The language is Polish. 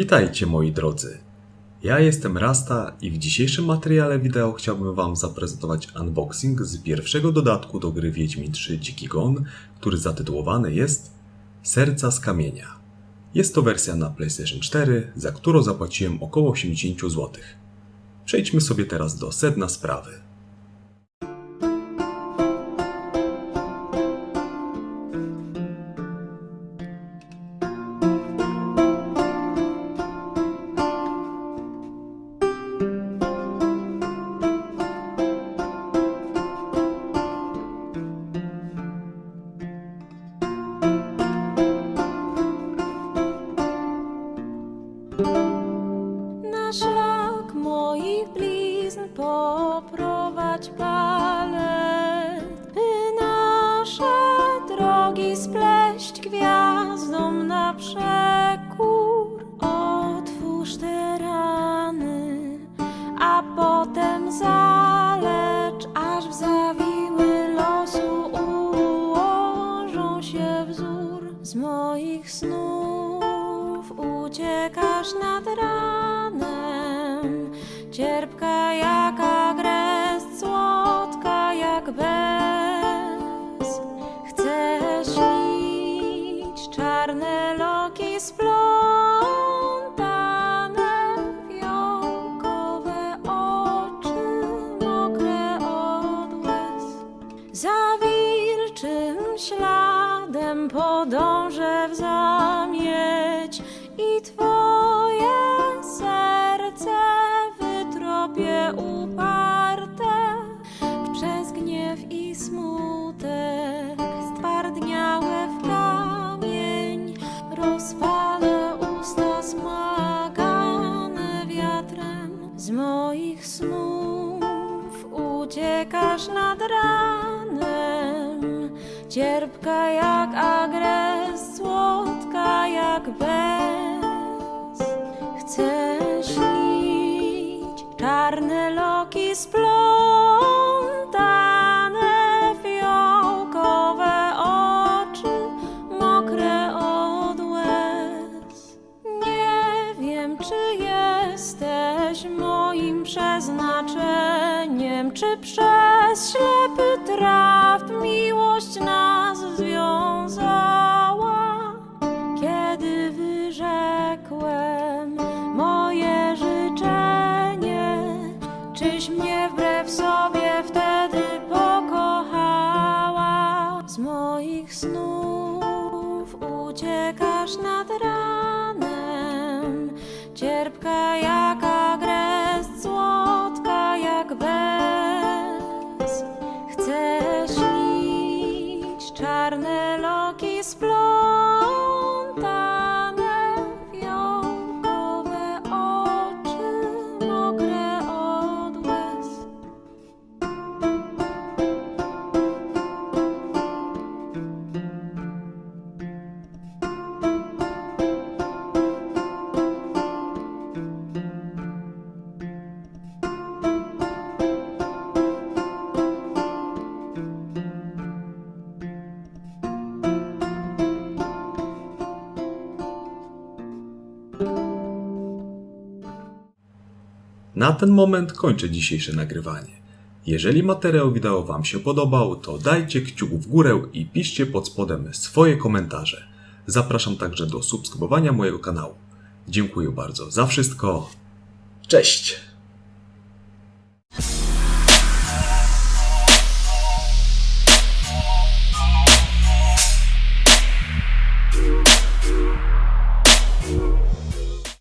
Witajcie moi drodzy. Ja jestem Rasta i w dzisiejszym materiale wideo chciałbym Wam zaprezentować unboxing z pierwszego dodatku do gry Wiedźmin 3 Dziki Gon, który zatytułowany jest Serca z kamienia. Jest to wersja na PlayStation 4, za którą zapłaciłem około 80 zł. Przejdźmy sobie teraz do sedna sprawy. Się wzór z moich snów. Uciekasz nad ranem, cierpka jak agres, słodka jak bez. Chcę śnić czarne loki splątane, fiołkowe oczy, mokre od łez. Za wilczym śladem podążę w zamieć i twoje serce wytropię uparte przez gniew i smutek. Stwardniałe w kamień rozpalę usta smagane wiatrem. Z moich snów uciekasz nad ranem cierpka jak agres słodka jak bez. Chcę śnić czarne loki splątane fiołkowe oczy mokre od łez. Nie wiem, czy jesteś moim przeznaczeniem, czy przez ślepy traf uciekasz nad ranem, cierpka jak agres, słodka jak bez. Chcę śnić czarne Na ten moment kończę dzisiejsze nagrywanie. Jeżeli materiał wideo Wam się podobał, to dajcie kciuk w górę i piszcie pod spodem swoje komentarze. Zapraszam także do subskrybowania mojego kanału. Dziękuję bardzo za wszystko. Cześć!